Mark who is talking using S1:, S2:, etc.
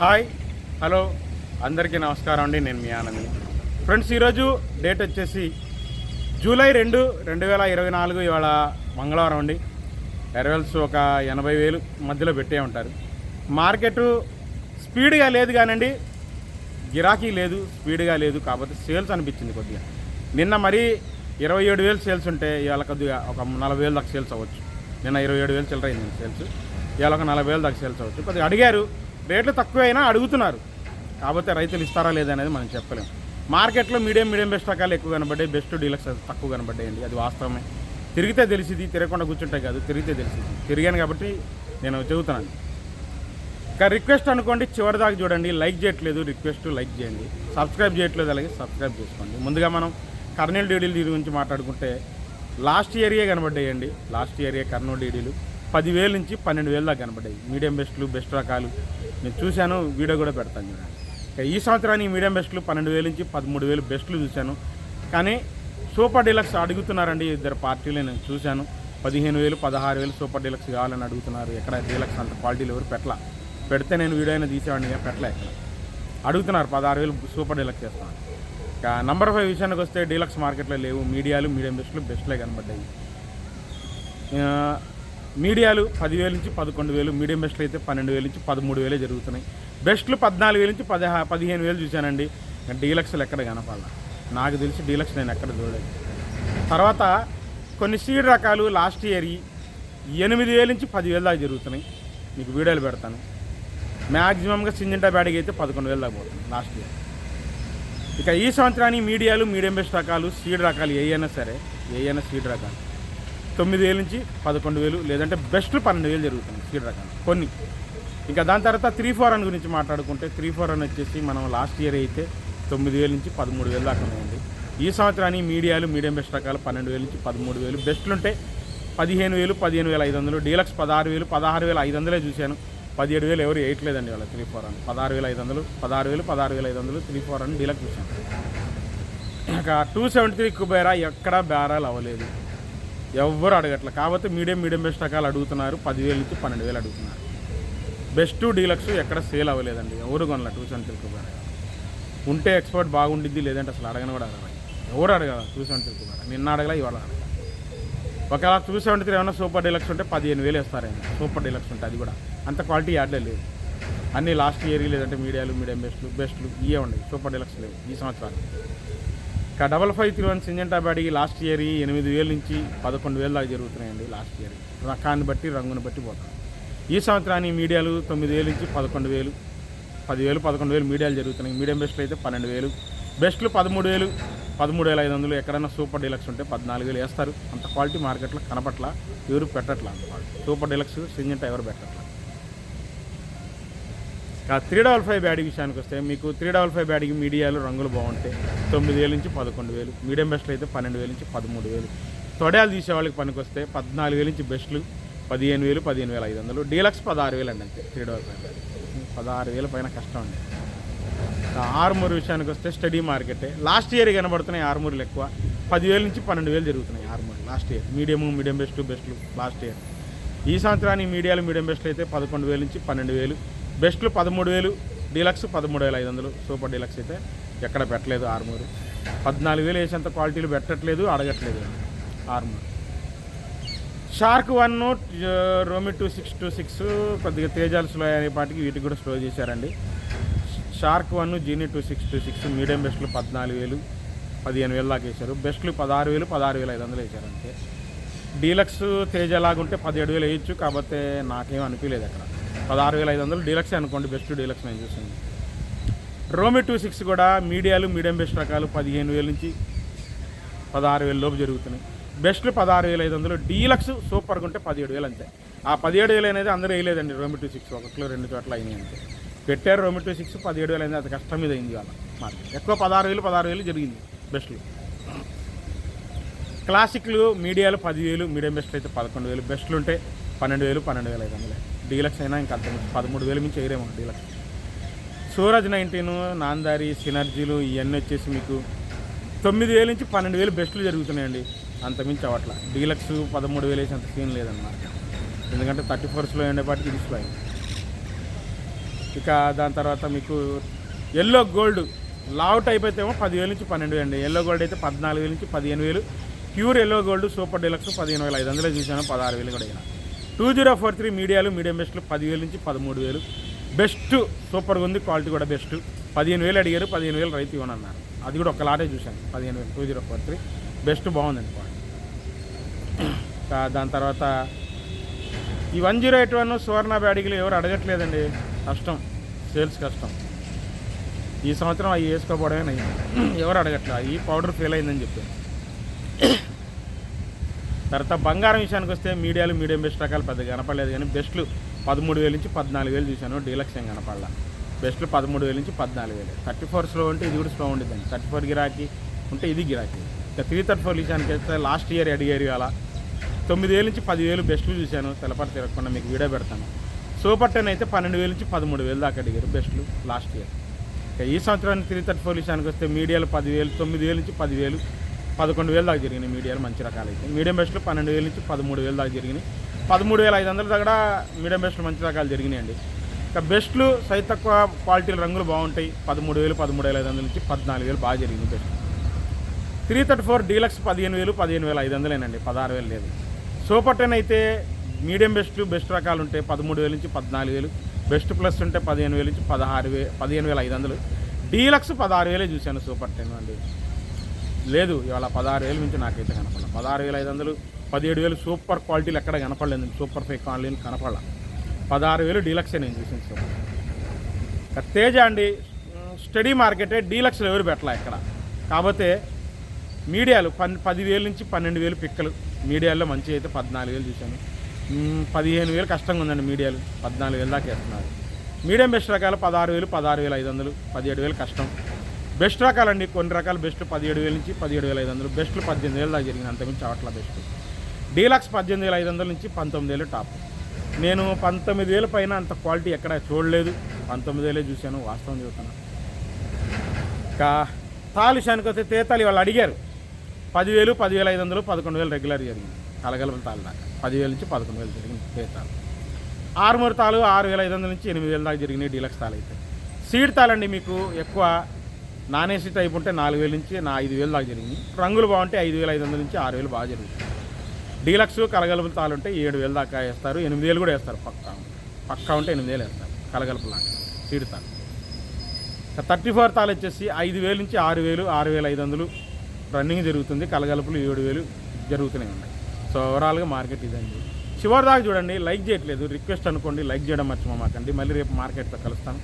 S1: Hi hello అందరికీ నమస్కారం అండి నేను మీ ఆనంద్ ఫ్రెండ్స్ ఈరోజు డేట్ వచ్చేసి జూలై రెండు రెండు వేల ఇరవై నాలుగు ఇవాళ మంగళవారం అండి. ఎరవెల్స్ ఒక ఎనభై వేలు మధ్యలో పెట్టే ఉంటారు. మార్కెట్ స్పీడ్గా లేదు కానండి గిరాకీ లేదు స్పీడ్గా లేదు కాకపోతే సేల్స్ అనిపించింది కొద్దిగా. నిన్న మరీ ఇరవై ఏడు వేలు సేల్స్ ఉంటే ఇవాళ కొద్దిగా ఒక నలభై వేలు దాకా సేల్స్ అవ్వచ్చు. నిన్న ఇరవై ఏడు వేలు చిల్లర సేల్స్. ఇవాళ ఒక నలభై వేలు దాకా సేల్స్ అవ్వచ్చు. కొద్దిగా అడిగారు రేట్లు తక్కువైనా అడుగుతున్నారు. కాకపోతే రైతులు ఇస్తారా లేదనేది మనం చెప్పలేం. మార్కెట్లో మీడియం మీడియం బెస్ట్ రకాలు ఎక్కువ కనబడ్డాయి. బెస్ట్ డీలక్స్ తక్కువ కనబడ్డాయండి. అది వాస్తవమే. తిరిగితే తెలిసింది తిరగకుండా కూర్చుంటాయి కాదు తిరిగితే తెలిసింది తిరిగాను కాబట్టి నేను చెబుతున్నాను. ఇంకా రిక్వెస్ట్ అనుకోండి చివరిదాకా చూడండి. లైక్ చేయట్లేదు రిక్వెస్ట్ లైక్ చేయండి. సబ్స్క్రైబ్ చేయట్లేదు అలాగే సబ్స్క్రైబ్ చేసుకోండి. ముందుగా మనం కర్నూలు డీడీలు దీని గురించి మాట్లాడుకుంటే లాస్ట్ ఇయర్యే కనబడ్డాయండి? లాస్ట్ ఇయర్యే కర్నూలు డీడీలు? పదివేల నుంచి పన్నెండు వేలు దాకా కనబడ్డాయి. మీడియం బెస్ట్లు బెస్ట్ రకాలు. నేను చూశాను వీడియో కూడా పెడతాను చూడండి. ఇక ఈ సంవత్సరానికి మీడియం బెస్ట్లు పన్నెండు వేలు నుంచి పదమూడు వేలు బెస్ట్లు చూశాను. కానీ సూపర్ డీలక్స్ అడుగుతున్నారండి ఇద్దరు పార్టీలు నేను చూశాను. పదిహేను వేలు పదహారు వేలు సూపర్ డీలక్స్ కావాలని అడుగుతున్నారు. ఎక్కడ డీలక్స్ అంత క్వాలిటీలు ఎవరు పెట్టలా? పెడితే నేను వీడియో అయినా తీసేవాడిని పెట్టలే ఎక్కడ. అడుగుతున్నారు పదహారు వేలు సూపర్ డీలక్స్ చేస్తాను ఇక నంబర్ ఫైవ్ విషయానికి వస్తే డీలక్స్ మార్కెట్లో లేవు. మీడియాలు మీడియం బెస్ట్లు బెస్ట్లే కనబడ్డాయి. మీడియాలు పదివేల నుంచి పదకొండు వేలు మీడియం బెస్ట్లు అయితే పన్నెండు వేల నుంచి పదమూడు వేలే జరుగుతున్నాయి. బెస్ట్లు పద్నాలుగు వేల నుంచి పదిహా పదిహేను వేలు చూశానండి. డీలక్స్లు ఎక్కడ కనపాల నాకు తెలిసి డీలక్స్ నేను ఎక్కడ చూడలేదు. తర్వాత కొన్ని సీడ్ రకాలు లాస్ట్ ఇయర్ ఎనిమిది వేల నుంచి పదివేల దాకా జరుగుతున్నాయి. మీకు వీడియోలు పెడతాను. మ్యాక్సిమంగా సింజంటా బ్యాడికి అయితే పదకొండు వేలు దాకా పోతుంది లాస్ట్ ఇయర్. ఇక ఈ సంవత్సరానికి మీడియాలు మీడియం బెస్ట్ రకాలు సీడ్ రకాలు ఏ అయినా సరే ఏ అయినా సీడ్ రకాలు. తొమ్మిది వేల నుంచి పదకొండు వేలు లేదంటే బెస్ట్ పన్నెండు వేలు జరుగుతుంది సీడ్ రకం. కొన్ని. ఇంకా దాని తర్వాత త్రీ ఫోర్ అని గురించి మాట్లాడుకుంటే త్రీ ఫోర్ అని వచ్చేసి మనం లాస్ట్ ఇయర్ అయితే తొమ్మిది వేల నుంచి పదమూడు వేలు దాకా ఉంది ఈ సంవత్సరానికి మీడియాలు మీడియం బెస్ట్ రకాలు పన్నెండు వేల నుంచి పదమూడు వేలు. బెస్ట్లు ఉంటే పదిహేను వేలు పదిహేను వేల ఐదు వందలు. డీలక్స్ పదహారు వేలు పదహారు వేల ఐదు వందలే చూశాను. పదిహేడు వేలు ఎవరు వేయట్లేదండి వాళ్ళ త్రీ ఫోర్ అని పదహారు వేల ఐదు వందలు పదహారు వేలు పదహారు వేల ఐదు వందలు త్రీ ఫోర్ అని డీలక్స్ చూశాను. ఇక టూ సెవెంటీ త్రీ కుబేరా ఎక్కడా బేరాలు అవ్వలేదు. ఎవ్వరు అడగట్లే. కాకపోతే మీడియం మీడియం బెస్ట్ రకాలు అడుగుతున్నారు. పదివేలు నుంచి పన్నెండు వేలు అడుగుతున్నారు. బెస్ట్ డీలక్స్ ఎక్కడ సేల్ అవ్వలేదండి. ఎవరు కొనలే టూ సెవెంటీ ఉంటే ఎక్స్పర్ట్ బాగుండిద్ది లేదంటే అసలు అడగను కూడా అడగాలి ఎవరు అడగాలి టూ సెవెంటీ నిన్న అడగల ఇవాళ అడగాలి. ఒకవేళ టూ సెవెంటీ త్రీ ఏమైనా సూపర్ డీలక్స్ ఉంటే పదిహేను వేలు వేస్తారేమో. సూపర్ డీలక్స్ ఉంటే అది కూడా. అంత క్వాలిటీ యాడ్లే లేదు అన్ని లాస్ట్ ఇయర్ లేదంటే మీడియాలు మీడియం బెస్ట్లు బెస్ట్లు ఇవే ఉన్నాయి సూపర్ డీలక్స్ లేవు ఈ సంవత్సరాలు. ఇక double five three one Syngenta last year ఎనిమిది వేల నుంచి పదకొండు వేల దాకా జరుగుతున్నాయండి లాస్ట్ ఇయర్. రకాన్ని బట్టి రంగుని బట్టి పోతాం. ఈ సంవత్సరానికి మీడియాలు తొమ్మిది వేలు నుంచి పదకొండు వేలు పదివేలు పదకొండు వేలు మీడియాలు జరుగుతున్నాయి. మీడియం బెస్ట్లు అయితే పన్నెండు వేలు. బెస్ట్లు పదమూడు వేలు పదమూడు వేల ఐదు వందలు. ఎక్కడైనా సూపర్ డీలక్స్ ఉంటే పద్నాలుగు వేలు వేస్తారు. అంత క్వాలిటీ మార్కెట్లో కనపట్ల ఎవరు పెట్టట్లా అంత సూపర్ డీలక్స్ సింజంటా ఎవరు పెట్టట్లా? త్రీ డబల్ ఫైవ్ బ్యాటింగ్ విషయానికి వస్తే మీకు త్రీ డబల్ ఫైవ్ బ్యాటింగ్ మీడియాలు రంగులు బాగుంటాయి తొమ్మిది వేల నుంచి పదకొండు వేలు మీడియం బెస్ట్లు అయితే పన్నెండు వేల నుంచి పదమూడు వేలు. తొడయాలు తీసే వాళ్ళకి పనికి వస్తే పద్నాలుగు వేల నుంచి బెస్ట్లు పదిహేను వేలు పదిహేను వేల ఐదు వందలు. డీలక్స్ పదహారు వేలు అండి అంతే త్రీ డబల్ ఫైవ్ పదహారు వేల పైన కష్టం అండి. ఇంకా ఆరుమూరు విషయానికి వస్తే స్టడీ మార్కెటే లాస్ట్ ఇయర్ కనబడుతున్నాయి ఆరుమూరులు ఎక్కువ. పదివేల నుంచి పన్నెండు వేలు జరుగుతున్నాయి Armoor last year medium medium best బెస్ట్లు లాస్ట్ ఇయర్ ఈ సంవత్సరానికి మీడియాలు మీడియం బెస్ట్లు అయితే పదకొండు వేల నుంచి పన్నెండు వేలు. బెస్ట్లు పదమూడు వేలు డీలక్స్ పదమూడు వేల ఐదు వందలు సూపర్ డీలక్స్ అయితే ఎక్కడ పెట్టలేదు ఆర్మూర్. పద్నాలుగు వేలు వేసేంత క్వాలిటీలు పెట్టట్లేదు అడగట్లేదు. ఆర్మూర్. షార్క్ వన్ రోమి టూ సిక్స్ టూ సిక్స్ కొద్దిగా తేజాలు స్లో అనే పాటికి వీటికి కూడా స్లో చేశారండి. Shark one genie two six two six medium బెస్ట్లు పద్నాలుగు వేలు పదిహేను వేలు దాకా వేశారు. బెస్ట్లు పదహారు వేలు పదహారు వేల ఐదు వందలు వేశారు అంతే. డీలక్స్ తేజ లాగుంటే పదిహేడు వేలు వేయచ్చు కాకపోతే నాకేం అనిపించలేదు అక్కడ. పదహారు వేల ఐదు వందలు డీలక్స్ అనుకోండి బెస్ట్ డీలక్స్ నేను చూసింది. రోమి టూ సిక్స్ కూడా మీడియాలు మీడియం బెస్ట్ రకాలు పదిహేను వేల నుంచి పదహారు వేల లోపు జరుగుతున్నాయి. బెస్ట్లు పదహారు వేల ఐదు వందలు డీలక్స్ సూపర్గా ఉంటే పదిహేడు వేలు అంతే. ఆ పదిహేడు వేలు అనేది అందరూ వేయలేదండి రోమి టూ సిక్స్ ఒకట్లో రెండు చోట్ల అయినాయి అంతే. పెట్టారు రోమి టూ సిక్స్ పదిహేడు వేలు అయింది అది కష్టం మీద అయింది వాళ్ళ మార్కెట్. ఎక్కువ పదహారు వేలు పదహారు వేలు జరిగింది బెస్ట్లు క్లాసిక్లు మీడియాలు పదివేలు మీడియం బెస్ట్లు అయితే పదకొండు వేలు బెస్ట్లు ఉంటే పన్నెండు వేలు పన్నెండు వేల ఐదు వందలు. డీలక్స్ అయినా ఇంకా అంత పదమూడు వేలు మించి వేయరేమో డీలక్స్. సూరజ్ నైన్టీన్ నాందారి సినర్జీలు ఇవన్నీ వచ్చేసి మీకు తొమ్మిది వేల నుంచి పన్నెండు వేలు బెస్ట్లు జరుగుతున్నాయండి. అంతమించి అవట్ల డీలక్స్ పదమూడు వేలు వేసి అంత సీన్ లేదన్నమాట. ఎందుకంటే థర్టీ ఫోర్స్లో ఉండేపాటికి ఇది ఇక దాని తర్వాత మీకు ఎల్లో గోల్డ్ లావుట్ టైప్ అయితే పదివేల నుంచి పన్నెండు వేలు అండి. ఎల్లో గోల్డ్ అయితే పద్నాలుగు వేల నుంచి పదిహేను వేలు. Pure yellow gold super deluxe పదిహేను వేల ఐదు వందలు చూసాను పదహారు వేలు కూడా అయినా. టూ జీరో ఫోర్ త్రీ మీడియాలు మీడియం బెస్ట్లు పదివేలు నుంచి పదమూడు వేలు. బెస్ట్ సూపర్గా ఉంది క్వాలిటీ కూడా బెస్ట్. పదిహేను వేలు అడిగారు పదిహేను వేలు రైతు ఇవ్వనన్నారు. అది కూడా ఒక లాటే చూశాను పదిహేను వేలు two zero four three. Best బాగుందండి క్వాలిటీ. దాని తర్వాత ఈ one zero eight one Suvarna బ్యాడిగిలు ఎవరు అడగట్లేదండి. కష్టం సేల్స్ కష్టం. ఈ సంవత్సరం అవి వేసుకోపోవడమే నయ్యం ఎవరు అడగట్లే ఈ పౌడర్ ఫెయిల్ అయిందని చెప్పారు. తర్వాత బంగారం విషయానికి వస్తే మీడియాలు మీడియం బెస్ట్ రకాలు పెద్దగా కనపడలేదు కానీ బెస్ట్లు పదమూడు వేల నుంచి పద్నాలుగు వేలు చూశాను. డీలక్స్ ఏం బెస్ట్లు పదమూడు వేల నుంచి పద్నాలుగు వేలు. థర్టీ ఫోర్ స్లో ఉంటే ఇది కూడా స్లో ఉండేదండి థర్టీ ఫోర్ గిరాకీ ఉంటే ఇది గిరాకీ. ఇంకా త్రీ థర్టీ ఫోర్ విషయానికి వస్తే లాస్ట్ ఇయర్ అడిగారు అలా తొమ్మిది వేల నుంచి పదివేలు బెస్ట్లు చూశాను. తెల్లపరి తిరగకుండా మీకు వీడియో పెడతాను. సూపర్ టెన్ అయితే పన్నెండు వేల నుంచి పదమూడు వేలు దాకా అడిగారు బెస్ట్లు లాస్ట్ ఇయర్. ఇక ఈ సంవత్సరానికి త్రీ థర్టీ ఫోర్ విషయానికి వస్తే మీడియాలు పదివేలు తొమ్మిది వేల నుంచి పదివేలు పదకొండు వేలు దాకా జరిగినాయి మీడియాలు మంచి రకాలు అయితే మీడియం బెస్ట్లు పన్నెండు వేల నుంచి పదమూడు వేలు దాకా జరిగినాయి. పదమూడు వేల ఐదు వందల దగ్గర మీడియం బెస్ట్లు మంచి రకాలు జరిగినాయండి. ఇక బెస్ట్లు సైజ్ తక్కువ క్వాలిటీలు రంగులు బాగుంటాయి. పదమూడు వేలు పదమూడు వేల ఐదు వందల నుంచి పద్నాలుగు వేలు బాగా జరిగింది best three thirty four deluxe పదిహేను వేలు పదిహేను వేల ఐదు వందలేనండి. పదహారు వేలు లేదు. సూపర్ టెన్ అయితే మీడియం బెస్ట్లు బెస్ట్ రకాలు ఉంటాయి పదమూడు వేల నుంచి పద్నాలుగు వేలు. బెస్ట్ ప్లస్ ఉంటే పదిహేను వేల నుంచి పదహారు వే పదిహేను వేల ఐదు వందలు. డీలక్స్ పదహారు వేలే చూశాను సూపర్ టెన్ అండి. లేదు ఇవాళ పదహారు వేలు నుంచి నాకైతే కనపడలేదు పదహారు వేల ఐదు వందలు పదిహేడు వేలు సూపర్ క్వాలిటీలు ఎక్కడ కనపడలేదు. సూపర్ ఫైవ్ క్వాలిటీలు కనపడలా. పదహారు వేలు డీలక్సే నేను చూసాను సూపర్. తేజ అండి స్టడీ మార్కెటే డీలక్స్లు ఎవరు పెట్టలే ఇక్కడ. కాకపోతే మీడియాలు పన్ పదివేలు నుంచి పన్నెండు వేలు పిక్కలు. మీడియాలో మంచి అయితే పద్నాలుగు వేలు చూశాను. పదిహేను వేలు కష్టంగా ఉందండి మీడియాలు. పద్నాలుగు వేలు దాకా వేస్తున్నారు. మీడియం బెస్ట్ రకాలు పదహారు వేలు పదహారు వేల ఐదు వందలు పదిహేడు వేలు కష్టం. బెస్ట్ రకాలండి. కొన్ని రకాలు బెస్ట్ పదిహేడు వేల నుంచి పదిహేడు వేల ఐదు వందలు బెస్ట్లు పద్దెనిమిది వేలు దాకా జరిగింది అంతకుమించి అవట్ల బెస్ట్. డీలక్స్ పద్దెనిమిది వేల ఐదు వందల నుంచి పంతొమ్మిది వేలు టాప్. నేను పంతొమ్మిది వేల పైన అంత క్వాలిటీ ఎక్కడ చూడలేదు. పంతొమ్మిది వేలే చూశాను వాస్తవం చూస్తున్నాను ఇంకా తాలు విషయానికి వస్తే తేతాలు వాళ్ళు అడిగారు. పదివేలు పదివేల ఐదు వందలు పదకొండు వేలు రెగ్యులర్ జరిగింది. కలగలపల తాలు దాకా. పదివేల నుంచి పదకొండు వేలు జరిగింది తేతాలు ఆరుమూరు తాలు ఆరు వేల ఐదు వందల నుంచి ఎనిమిది వేల దాకా జరిగినాయి డీలక్స్ తాలు అయితే. సీడ్ తాళండి మీకు ఎక్కువ. నాన్ ఏసీ టైప్ ఉంటే నాలుగు వేల నుంచి నా ఐదు వేలు దాకా జరిగింది. రంగులు బాగుంటే ఐదు వేల ఐదు వందల నుంచి ఆరు వేలు బాగా జరుగుతుంది డీలక్స్ కలగలుపులు తాలు ఉంటే ఏడు వేలు దాకా వేస్తారు ఎనిమిది వేలు కూడా వేస్తారు పక్కా. పక్కా ఉంటే ఎనిమిది వేలు వేస్తారు కలగలుపు లాంటి సీడ్ థర్టీ ఫోర్ తాలు వచ్చేసి ఐదు వేలు నుంచి ఆరు వేలు ఆరు వేల ఐదు వందలు రన్నింగ్ జరుగుతుంది కలగలుపులు ఏడు వేలు జరుగుతూనే ఉన్నాయి. సో ఓవరాల్గా మార్కెట్ ఇదండి చివరి దాకా చూడండి లైక్ చేయట్లేదు రిక్వెస్ట్ అనుకోండి లైక్ చేయడం మర్చిపోమాకండి. మళ్ళీ రేపు మార్కెట్తో కలుస్తాను.